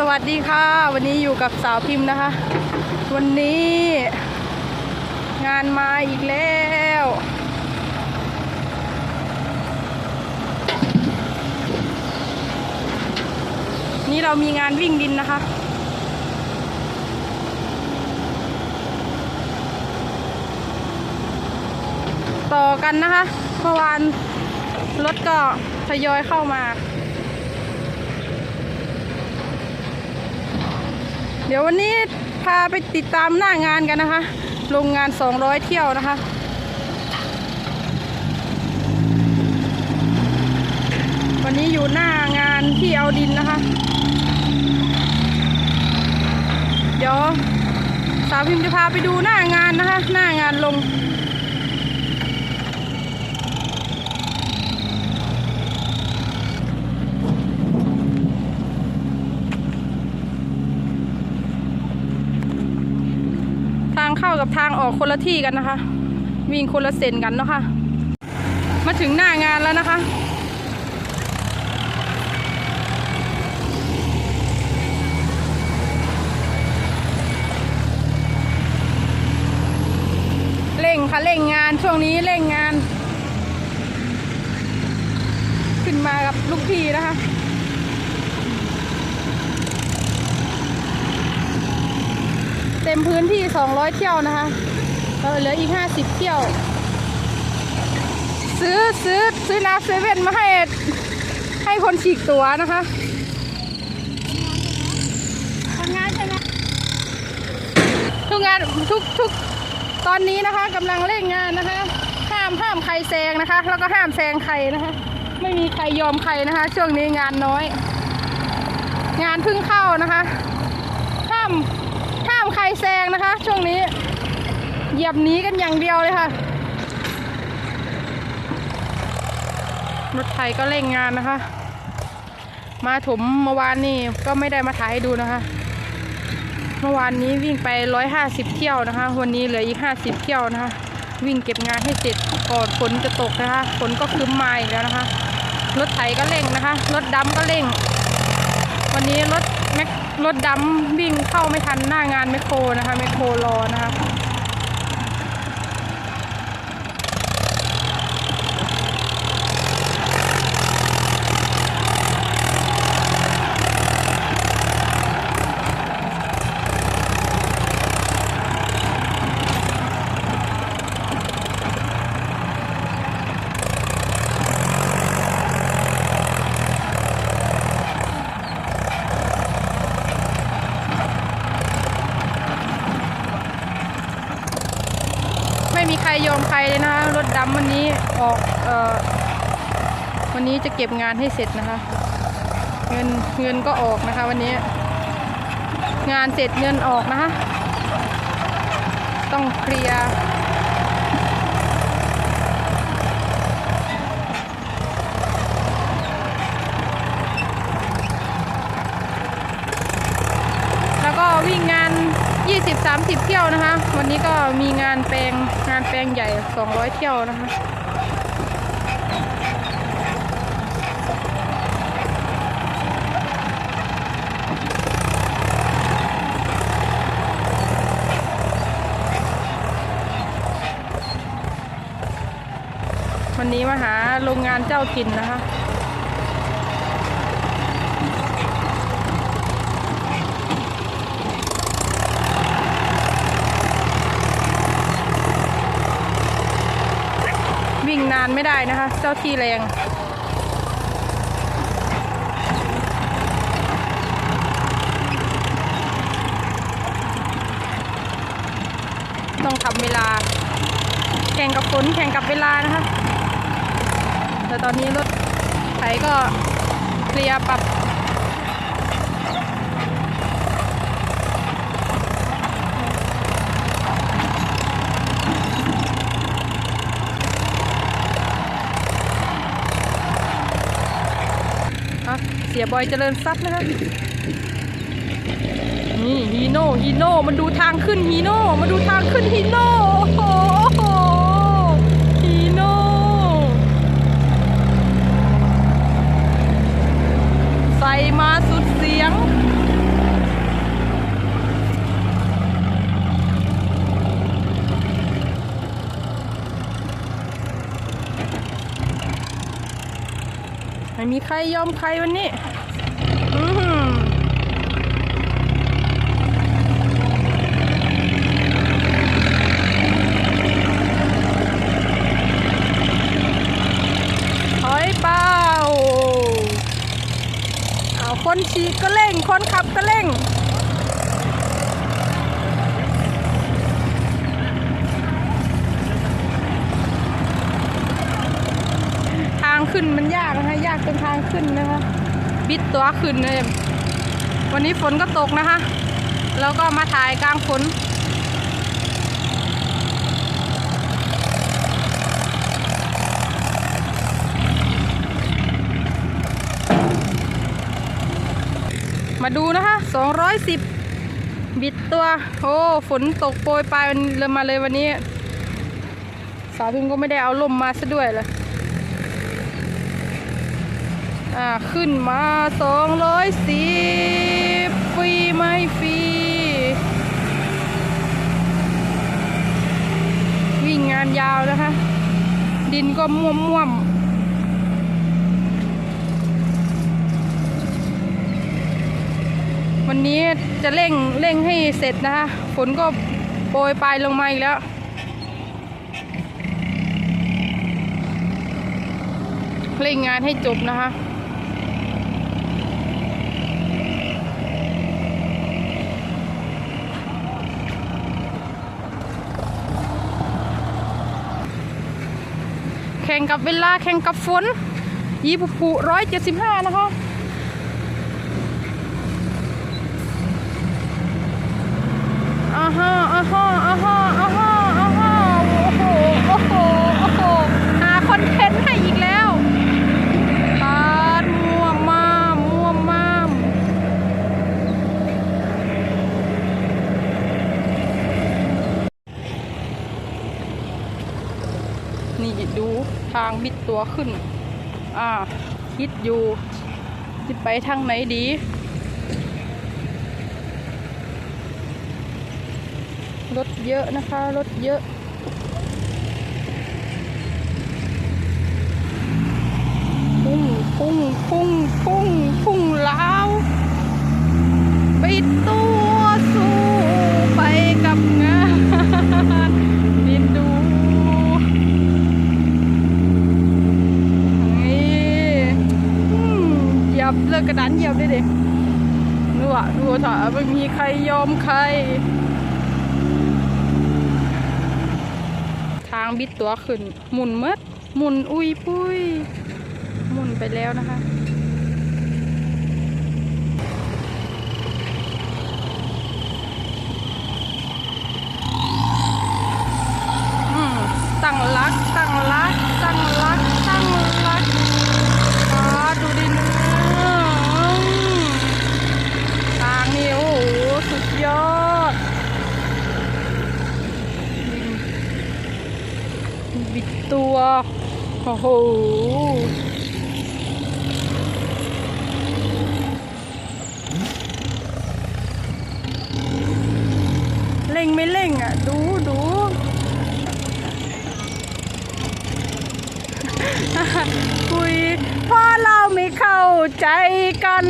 สวัสดีค่ะ วันนี้อยู่กับสาวพิมพ์นะคะ วันนี้ งานมาอีกแล้ว นี่เรามีงานวิ่งดินนะคะ ต่อกันนะคะ เมื่อวานรถก็ทยอยเข้ามา เดี๋ยววันนี้พาไปติดตามหน้างานกันนะคะ โรงงาน 200 เที่ยวนะคะ วันนี้อยู่หน้างานที่เอาดินนะคะ เดี๋ยวสาวพิมพ์จะพาไปดูหน้างานนะคะ หน้างานลง ทางเข้า กับทางออกคนละที่กันนะคะ วิ่งคนละเส้นกันเนาะคะมาถึงหน้างานแล้วนะคะ เร่งค่ะเร่งงานช่วงนี้เร่งงาน ขึ้นมากับลูกพี่นะคะ เต็ มพื้นที่ 200 เที่ยวนะคะเออเหลืออีก 50 เที่ยว ซื้อซื้อซื้อน้ำเซเว่นมาให้ให้คนฉีกตัวนะคะทำงานใช่ไหมทุกงานทุกทุกตอนนี้นะคะกำลังเร่งงานนะคะ ห้ามห้ามใครแซงนะคะ แล้วก็ห้ามแซงใครนะคะ ไม่มีใครยอมใครนะคะ ช่วงนี้งานน้อย งานเพิ่งเข้านะคะ ห้ามห้ามใครแซงนะคะ ช่วงนี้ เหยียบหนีกันอย่างเดียวเลยค่ะรถไถก็เร่งงานนะคะ มาถมเมื่อวานนี่ก็ไม่ได้มาถ่ายให้ดูนะคะ เมื่อวานนี้วิ่งไป150เที่ยวนะคะ วันนี้เหลืออีก50เที่ยวนะคะ วิ่งเก็บงานให้เสร็จก่อนฝนจะตกนะคะฝนก็ครึ้มมาอีกแล้วนะคะ รถไถก็เร่งนะคะ รถดำก็เร่ง วันนี้รถ รถดำวิ่งเข้าไม่ทันหน้างานแมคโครนะคะแมคโครรอนะคะ ยอมใครเลยนะคะรถดำวันนี้ออกเอ่อวันนี้จะเก็บงานให้เสร็จนะคะ เงินเงินก็ออกนะคะ วันนี้ งานเสร็จเงินออกนะคะ ต้องเคลียร์แล้วก็วิ่งงาน 20-30 เที่ยวนะคะ วันนี้ก็มีงานแปลงงานแปลงใหญ่ 200 เที่ยวนะคะวันนี้มาหาโรงงานเจ้าถิ่นนะคะ วิ่งนานไม่ได้นะคะ เจ้าที่แรงต้องทำเวลา แข่งกับฝนแข่งกับเวลานะคะ แต่ตอนนี้รถไถก็เคลียร์ปรับ เสียบอยเจริญทรัพย์นะคะนี่ฮีโน่ฮีโน่มันดูทางขึ้นฮีโน่มาดูทางขึ้นฮีโน่โอ้โหฮีโน่ใส่มาสุดเสียง ใครยอมใครวันนี้อือหือถอยเป้าเอาคนฉีกก็เร่ง คนขับก็เร่งทางขึ้นมันยากากตรงทางขึ้นนะคะบิดตัวขึ้นเลยวันนี้ฝนก็ตกนะคะ แล้วก็มาถ่ายกลางฝนมาดูนะคะ 210 บิดตัว โอ้ ฝนตกโปรยปลายมันเลยมาเลยวันนี้ สาวพิมก็ไม่ได้เอาลมมาซะด้วยเลย อ่าขึ้นมาสองร้อยสิบฟรีไม่ฟรีวิ่งงานยาวนะคะ ดินก็ม่วมม่วมวันนี้จะเร่งเร่งให้เสร็จนะคะฝนก็โปรยปลายลงมาอีกแล้วเร่งงานให้จบนะคะ ข่งกับเวลาแข่งกับฝนยี่ปุปุร้อยเจ็ดสิบห้านะคะ อ่าฮะอ่าฮะอ่าฮะอ่าฮะอ่าฮะโอ้โห โอ้โห โอ้โห หาคอนเทนต์ให้อีกแล้วปาดมั่วมามมั่วมาม นี่ดูทางบิดตัวขึ้น อ่า คิดอยู่จะไปทางไหนดี รถเยอะนะคะ รถเยอะ พุ่งพุ่งพุ่งพุ่งพุ่งล้าวบิดตัวสู้ไปกับงานบินดู นี่อืมเห ยียบเลิกกระดานเหยียบได้ดิดูอะดูเถอะไม่มีใครยอมใคร ทางบิดตัวขึ้น หมุนเมดหมุนอุยปุ้ย หมุนไปแล้วนะคะ อืมตั้งรัก ตั้งรัก ตั้งรัก ตั้งรักอ๋อดูดิเนื้อทางนี้โอ้โห สุดยอด บิดตัว โอ้โหเร่งไม่เร่งอะ ดูดูคุยพราะเราไม่เข้าใจกัน